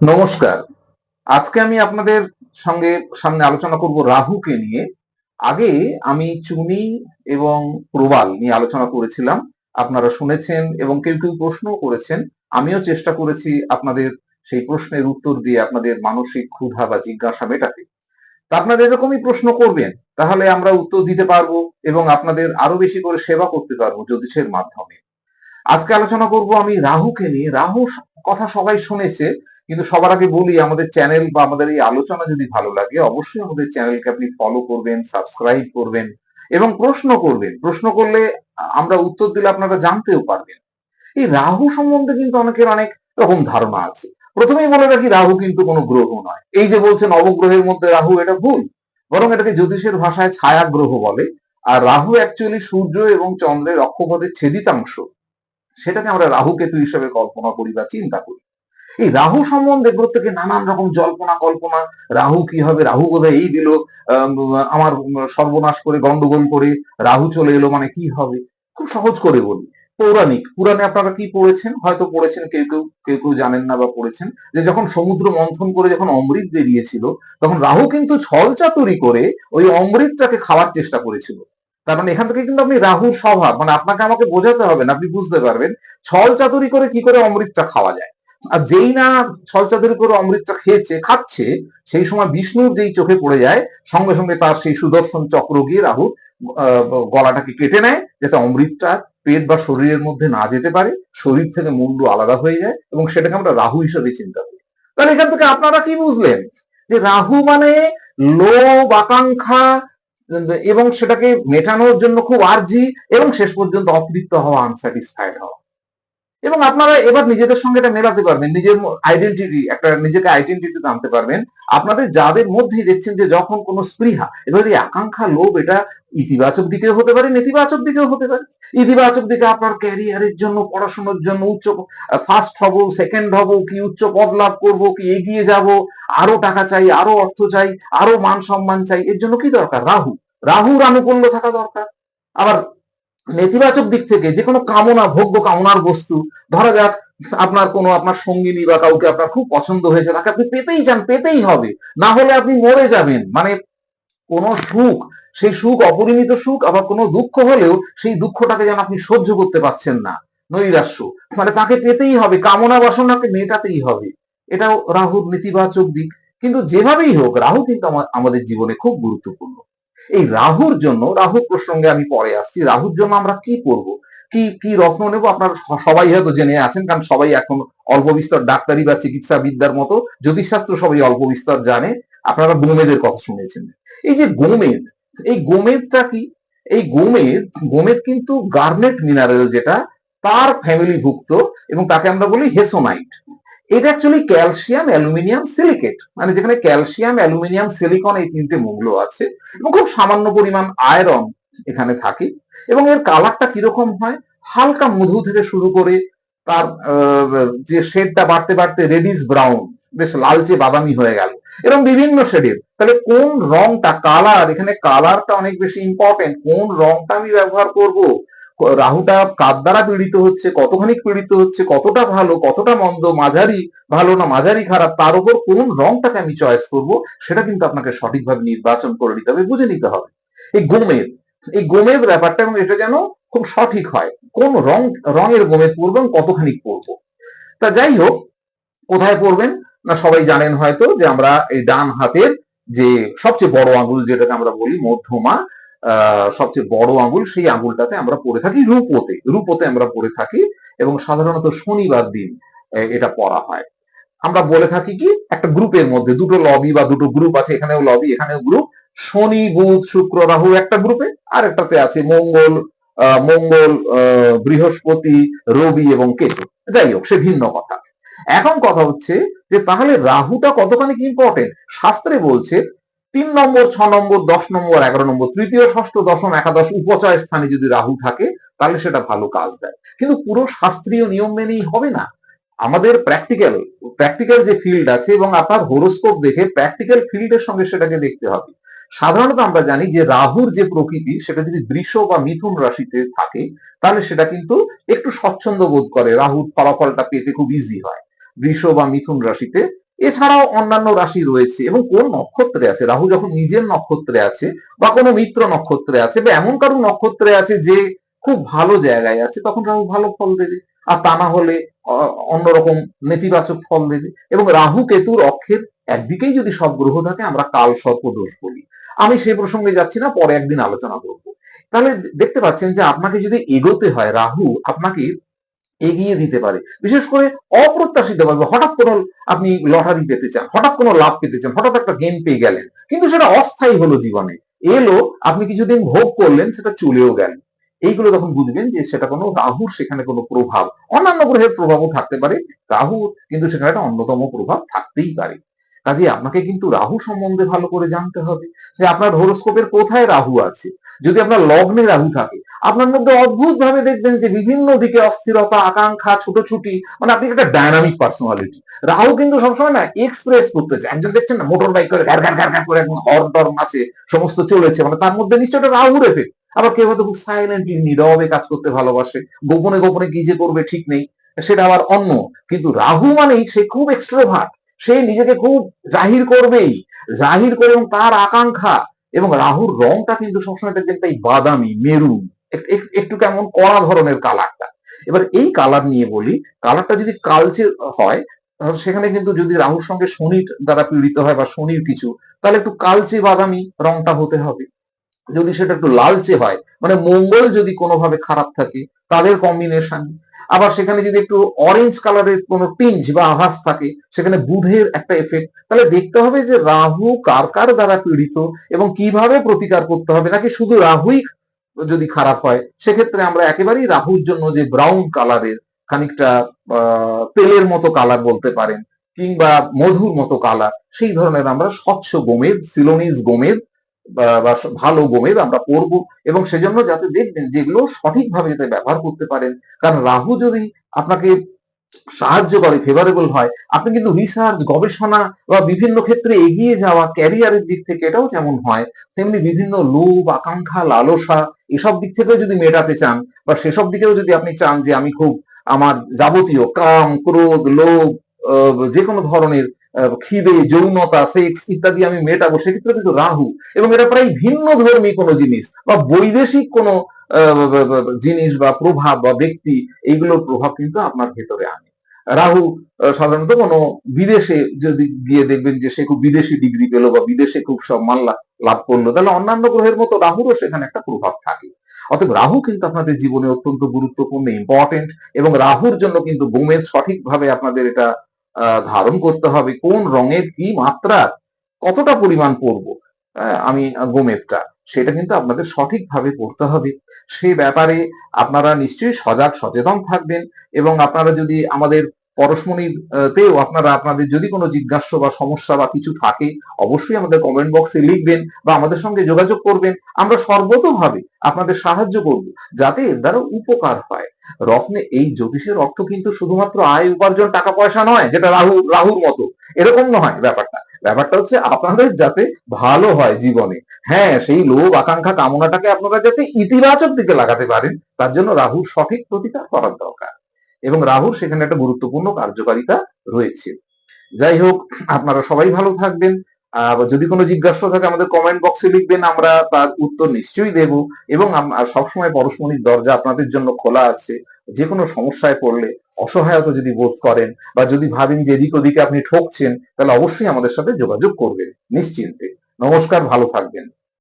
নমস্কার। আজকে আমি আপনাদের সঙ্গে সামনে আলোচনা করব রাহুকে নিয়ে। আগে আমি চুনি এবং প্রবাল নিয়ে আলোচনা করেছিলাম। আপনারা শুনেছেন এবং কেউ কেউ প্রশ্নও করেছেন। আমিও চেষ্টা করেছি আপনাদের সেই প্রশ্নের উত্তর দিয়ে আপনাদের মানসিক ক্ষুধা বা জিজ্ঞাসা মেটাতে। তা আপনারা এরকমই প্রশ্ন করবেন, তাহলে আমরা উত্তর দিতে পারব এবং আপনাদের আরও বেশি করে সেবা করতে পারব জ্যোতিষের মাধ্যমে। আজকে আলোচনা করব আমি রাহুকে নিয়ে, রাহু কথা সবাই শুনেছে, কিন্তু সবার আগে বলি, আমাদের চ্যানেল বা আমাদের এই আলোচনা যদি ভালো লাগে, অবশ্যই আমাদের চ্যানেলকে আপনি ফলো করবেন সাবস্ক্রাইব করবেন এবং প্রশ্ন করবেন। প্রশ্ন করলে আমরা উত্তর দিলে আপনারা জানতেও পারবেন। এই রাহু সম্বন্ধে কিন্তু অনেকের অনেক রকম ধারণা আছে। প্রথমেই বলে রাখি, রাহু কিন্তু কোনো গ্রহ নয়। এই যে বলছেন অবগ্রহের মধ্যে রাহু, এটা ভুল। বরং এটাকে জ্যোতিষের ভাষায় ছায়া গ্রহ বলে। আর রাহু অ্যাকচুয়ালি সূর্য এবং চন্দ্রের অক্ষপথের ছেদিতাংশ। সেটাকে আমরা রাহু কেতু হিসেবে কল্পনা করি বা চিন্তা করি। এই রাহু সম্বন্ধে প্রত্যেকে নানান রকম জল্পনা কল্পনা, রাহু কি হবে, রাহু বোধহয় এই দিল আমার সর্বনাশ করে গন্ডগোল করে রাহু চলে এলো মানে কি হবে? খুব সহজ করে বলি। পৌরাণিক, পুরাণে আপনারা কি পড়েছেন? হয়তো পড়েছেন, কেউ কেউ কেউ কেউ জানেন না বা পড়েছেন, যে যখন সমুদ্র মন্থন করে যখন অমৃত বেরিয়েছিল, তখন রাহু কিন্তু ছল চাতুরি করে ওই অমৃতটাকে খাওয়ার চেষ্টা করেছিল। তার মানে এখান থেকে কিন্তু আপনি রাহুর স্বভাব মানে আপনাকে আমাকে বোঝাতে হবে না, আপনি বুঝতে পারবেন। ছল চাতুরি করে কি করে অমৃতটা খাওয়া যায়? আর যেই না ছল চাতুরি করে অমৃতটা খেয়েছে, খাচ্ছে, সেই সময় বিষ্ণুর যেই চোখে পড়ে যায়, সঙ্গে সঙ্গে তার সেই সুদর্শন চক্র গিয়ে রাহু গলাটাকে কেটে নেয়, যাতে অমৃতটা পেট বা শরীরের মধ্যে না যেতে পারে, শরীর থেকে মুন্ডু আলাদা হয়ে যায় এবং সেটাকে আমরা রাহু হিসেবে চিন্তা করি। তাহলে এখান থেকে আপনারা কি বুঝলেন? যে রাহু মানে লোভ, আকাঙ্ক্ষা এবং সেটাকে মেটানোর জন্য খুব আর্জি এবং শেষ পর্যন্ত অতৃপ্ত হওয়া আনস্যাটিসফাইড হওয়া। এবং আপনারা এবার নিজেদের সঙ্গে এটা মেলাতে পারবেন। নিজের আইডেন্টিটি একটা নিজেকে আইডেন্টিটি আনতে পারবেন। আপনাদের যাদের মধ্যেই দেখছেন যে যখন কোনো স্পৃহা, এবার এই আকাঙ্ক্ষা লোভ এটা ইতিবাচক দিকেও হতে পারে, নেতিবাচক দিকেও হতে পারে। ইতিবাচক দিকে আপনার ক্যারিয়ারের জন্য, পড়াশোনার জন্য উচ্চ ফার্স্ট হব সেকেন্ড হব, কি উচ্চ পদ লাভ করব, কি এগিয়ে যাব, আরও টাকা চাই, আরও অর্থ চাই, আরও মান সম্মান চাই, এর জন্য কি দরকার? রাহু। রাহুর আনুকূল্য থাকা দরকার। আবার নেতিবাচক দিক থেকে যে কোনো কামনা, ভোগ্য কামনার বস্তু, ধরা যাক আপনার কোনো আপনার সঙ্গিনী বা কাউকে আপনার খুব পছন্দ হয়েছে, তাকে আপনি পেতেই চান, পেতেই হবে। না হলে আপনি মরে যাবেন। মানে কোন সুখ, সেই সুখ অপরিমিত সুখ, আবার কোনো দুঃখ হলেও সেই দুঃখটাকে যেন আপনি সহ্য করতে পারছেন না। নৈরাশ্য। মানে তাকে পেতেই হবে, কামনা বাসনাকে মেটাতেই হবে। এটাও রাহুর নেতিবাচক দিক। কিন্তু যেভাবেই হোক, রাহু কিন্তু আমাদের জীবনে খুব গুরুত্বপূর্ণ। এই রাহুর জন্য, রাহু প্রসঙ্গে আমি পরে আসছি, রাহুর জন্য আমরা কি করব? কি কি রত্ন নেব? আপনারা সবাই হয়তো জেনে আছেন, কারণ সবাই এখন অল্প বিস্তর ডাক্তারি বা চিকিৎসা বিদ্যার মতো জ্যোতিষশাস্ত্র সবাই অল্প বিস্তর জানে, আপনারা গোমেদের কথা শুনেছেন। এই যে গোমেদ, এই গোমেদটা কি? এই গোমেদ গোমেদ কিন্তু গার্নেট মিনারেল যেটা, তার ফ্যামিলিভুক্ত এবং তাকে আমরা বলি হেসোনাইট। এটা অ্যাকচুয়ালি ক্যালসিয়াম অ্যালুমিনিয়াম সিলিকেট মানে যেখানে ক্যালসিয়াম অ্যালুমিনিয়াম সিলিকন এই তিনটে মৌল আছে এবং খুব সামান্য পরিমাণ আয়রন এখানে থাকে এবং এর কালারটা কীরকম হয়? হালকা মধু থেকে শুরু করে তার যে শেডটা বাড়তে বাড়তে রেডিস ব্রাউন বেশ লালচে বাদামি হয়ে গেল। এরকম বিভিন্ন শেডের তাহলে কোন রংটা কালার এখানে কালারটা অনেক বেশি ইম্পর্টেন্ট কোন রংটা আমি ব্যবহার করব? রাহুটা কার দ্বারা পীড়িত হচ্ছে? কতখানি পীড়িত হচ্ছে? কতটা ভালো? কতটা মন্দ? মাঝারি ভালো না মাঝারি খারাপ? তার উপর কোন রংটাকে আমি চয়েস করব? সেটা কিন্তু আপনাকে সঠিকভাবে নির্বাচন করে নিতে হবে, বুঝে নিতে হবে। এই গোমেদ এই গোমেদ ব্যাপারটা এবং এটা যেন খুব সঠিক হয়। কোন রং, রঙের গোমেদ পরবো এবং কতখানি পরবো? তা যাই হোক, কোথায় পড়বেন না, সবাই জানেন হয়তো যে আমরা এই ডান হাতের যে সবচেয়ে বড় আঙুল যেটাকে আমরা বলি মধ্যমা সবচেয়ে বড় আঙুল, সেই আঙুলটাতে আমরা পড়ে থাকি রূপোতে। রূপোতে আমরা পড়ে থাকি এবং সাধারণত শনিবার দিন এটা পড়া হয়। আমরা বলে থাকি কি, একটা গ্রুপের মধ্যে, দুটো লবি বা দুটো গ্রুপ আছে, এখানেও লবি, এখানেও গ্রুপ। শনি, বুধ, শুক্র, রাহু একটা গ্রুপে আর একটাতে আছে মঙ্গল মঙ্গল বৃহস্পতি, রবি এবং কেতু। যাই হোক, সে ভিন্ন কথা। এখন কথা হচ্ছে যে তাহলে রাহুটা কতখানি ইম্পর্টেন্ট শাস্ত্রে বলছে তিন নম্বর, ছ নম্বর, দশ নম্বর, এগারো নম্বর, তৃতীয়, ষষ্ঠ, দশম, একাদশ উপচয় স্থানে যদি রাহু থাকে, তাহলে সেটা ভালো কাজ দেয়। কিন্তু পুরো শাস্ত্রীয় নিয়ম মেনেই হবে না। আমাদের প্র্যাকটিক্যাল প্র্যাকটিক্যাল যে ফিল্ড আছে এবং আপনার হোরোস্কোপ দেখে প্র্যাকটিক্যাল ফিল্ডের সঙ্গে সেটাকে দেখতে হবে। সাধারণত আমরা জানি যে রাহুর যে প্রকৃতি, সেটা যদি বৃষ বা মিথুন রাশিতে থাকে, তাহলে সেটা কিন্তু একটু স্বচ্ছন্দ বোধ করে। রাহুর ফলাফলটা পেতে খুব ইজি হয়। বৃষ বা মিথুন রাশিতে এছাড়াও অন্যান্য রাশি রয়েছে এবং কোন নক্ষত্রে আছে? রাহু যখন নিজের নক্ষত্রে আছে বা কোনো মিত্র নক্ষত্রে আছে বা এমন কারও নক্ষত্রে আছে যে খুব ভালো জায়গায় আছে, তখন রাহু ভালো ফল দেবে। আর তা না হলে অন্যরকম নেতিবাচক ফল দেবে। এবং রাহু, কেতুর অক্ষের একদিকেই যদি সব গ্রহ থাকে, আমরা কাল, সর্প, দোষ বলি। আমি সেই প্রসঙ্গে যাচ্ছি না, পরে একদিন আলোচনা করব। তাহলে দেখতে পাচ্ছেন যে আপনাকে যদি এগোতে হয় রাহু, আপনাকে এগিয়ে দিতে পারে। বিশেষ করে অপ্রত্যাশিত ভাবে হঠাৎ কোনো আপনি লটারি পেতে চান, হঠাৎ কোনো লাভ পেতে চান, হঠাৎ একটা গেম পেয়ে গেলেন। কিন্তু সেটা অস্থায়ী হলো জীবনে। এলো, আপনি কিছুদিন ভোগ করলেন, সেটা চলেও গেল। এইগুলো তখন বুঝবেন যে সেটা কোনো রাহুর সেখানে কোনো প্রভাব। অন্যান্য গ্রহের প্রভাবও থাকতে পারে, রাহুর কিন্তু সেখানে একটা অন্যতম প্রভাব থাকতেই পারে। কাজে আপনাকে কিন্তু রাহু সম্বন্ধে ভালো করে জানতে হবে যে আপনার হরোস্কোপের কোথায় রাহু আছে? যদি আপনার লগ্নে রাহু থাকে, আপনার মধ্যে অদ্ভুত ভাবে দেখবেন যে বিভিন্ন দিকে অস্থিরতা, আকাঙ্ক্ষা, ছুটোছুটি মানে আপনি একটা ডায়নামিক পার্সোনালিটি রাহু কিন্তু সবসময় না এক্সপ্রেস করতে চায়। একজন দেখছেন না মোটর বাইক করে ঘার ঘার ঘার করে একদম হর ডর নাচে সমস্ত চলেছে মানে তার মধ্যে নিশ্চয় একটা রাহুর এফেক্ট আবার কেউ হয়তো খুব সাইলেন্টলি নীরবে কাজ করতে ভালোবাসে, গোপনে গোপনে কি যে করবে ঠিক নেই, সেটা আবার অন্য। কিন্তু রাহু মানেই সে খুব এক্সট্রোভার্ট সে নিজেকে খুব জাহির করবেই। জাহির করে তার আকাঙ্ক্ষা এবং রাহুর রংটা কিন্তু সবসময় দেখবেন তাই বাদামি এক- একটু কেমন কড়া ধরনের কালারটা এবার এই কালার নিয়ে বলি কালারটা যদি কালচে হয় সেখানে কিন্তু যদি রাহুর সঙ্গে শনির দ্বারা পীড়িত হয় বা শনির কিছু, তাহলে একটু কালচে বাদামি রংটা হতে হবে। যদি সেটা একটু লালচে হয় মানে মঙ্গল যদি কোনোভাবে খারাপ থাকে, তাদের কম্বিনেশন আবার সেখানে যদি একটু অরেঞ্জ কালারের কোনো টিঞ্জ বা আভাস থাকে, সেখানে বুধের একটা এফেক্ট তাহলে দেখতে হবে যে রাহু কার কার দ্বারা পীড়িত এবং কীভাবে প্রতিকার করতে হবে, নাকি শুধু রাহুই যদি খারাপ হয়? সেক্ষেত্রে আমরা একেবারেই রাহুর জন্য যে ব্রাউন কালারের খানিকটা তেলের মতো কালার বলতে পারেন, কিংবা মধুর মতো কালার সেই ধরনের আমরা স্বচ্ছ গোমেদ সিলোনিস গোমেদ বা ভালো গোমেদ আমরা পরব এবং সেজন্য যাতে দেখবেন যেগুলো সঠিকভাবে যাতে ব্যবহার করতে পারেন। কারণ রাহু যদি আপনাকে সাহায্য করে ফেভারেবল হয়, আপনি কিন্তু রিসার্চ গবেষণা বা বিভিন্ন ক্ষেত্রে এগিয়ে যাওয়া ক্যারিয়ারের দিক থেকে এটাও যেমন হয়, তেমনি বিভিন্ন লোভ, আকাঙ্ক্ষা, লালসা এসব দিক থেকেও যদি মেটাতে চান বা সেসব দিকেও যদি আপনি চান যে আমি খুব আমার যাবতীয় কাম, ক্রোধ, লোভ যে কোনো ধরনের খিদে, যৌনতা সেক্স ইত্যাদি আমি মেটাবো, সেক্ষেত্রে কিন্তু রাহু এবং এটা প্রায় ভিন্ন ধর্মী কোনো জিনিস বা বৈদেশিক কোনো জিনিস বা প্রভাব বা ব্যক্তি, এইগুলোর প্রভাব কিন্তু আপনার ভেতরে আনে। রাহু সাধারণত কোনো বিদেশে যদি গিয়ে দেখবেন যে সে খুব বিদেশি ডিগ্রি পেল বা বিদেশে খুব সম্মান লা- লাভ করল, তাহলে অন্যান্য গ্রহের মতো রাহুরও সেখানে একটা প্রভাব থাকে। অতএব রাহু কিন্তু আপনাদের জীবনে অত্যন্ত গুরুত্বপূর্ণ ইম্পর্টেন্ট এবং রাহুর জন্য কিন্তু গোমের সঠিকভাবে আপনাদের এটা ধারণ করতে হবে কোন রঙের কি মাত্রা কতটা পরিমাণ পড়ব আমি আহ, গোমেদটা সেটা কিন্তু আপনাদের সঠিকভাবে পড়তে হবে। সে ব্যাপারে আপনারা নিশ্চয়ই সজাগ সচেতন থাকবেন এবং আপনারা যদি আমাদের পরশমণির আহ, তেও আপনারা আপনাদের যদি কোনো জিজ্ঞাস্য বা সমস্যা বা কিছু থাকে অবশ্যই আমাদের কমেন্ট বক্সে লিখবেন বা আমাদের সঙ্গে যোগাযোগ করবেন। আমরা সর্বতোভাবে আপনাদের সাহায্য করব যাতে এর দ্বারা উপকার হয় রত্নে এই জ্যোতিষের অর্থ কিন্তু শুধুমাত্র আয় উপার্জন টাকা পয়সা নয় যেটা রাহু রাহুর মতো। এরকম নয় ব্যাপারটা। ব্যাপারটা হচ্ছে আপনাদের যাতে ভালো হয় জীবনে। হ্যাঁ সেই লোভ আকাঙ্ক্ষা কামনাটাকে আপনারা যাতে ইতিবাচক দিকে লাগাতে পারেন তার জন্য রাহুর সঠিক প্রতিকার করার দরকার। এবং রাহুর সেখানে একটা গুরুত্বপূর্ণ কার্যকারিতা রয়েছে। যাই হোক, আপনারা সবাই ভালো থাকবেন। যদি কোনো জিজ্ঞাসা থাকে, আমাদের কমেন্ট বক্সে লিখবেন, আমরা তার উত্তর নিশ্চয়ই দেব। এবং সবসময় পরশমণির দরজা আপনাদের জন্য খোলা আছে। যে কোনো সমস্যায় পড়লে অসহায়তা যদি বোধ করেন বা যদি ভাবেন যে এদিক ওদিকে আপনি ঠকছেন, তাহলে অবশ্যই আমাদের সাথে যোগাযোগ করবেন নিশ্চিন্তে। নমস্কার, ভালো থাকবেন।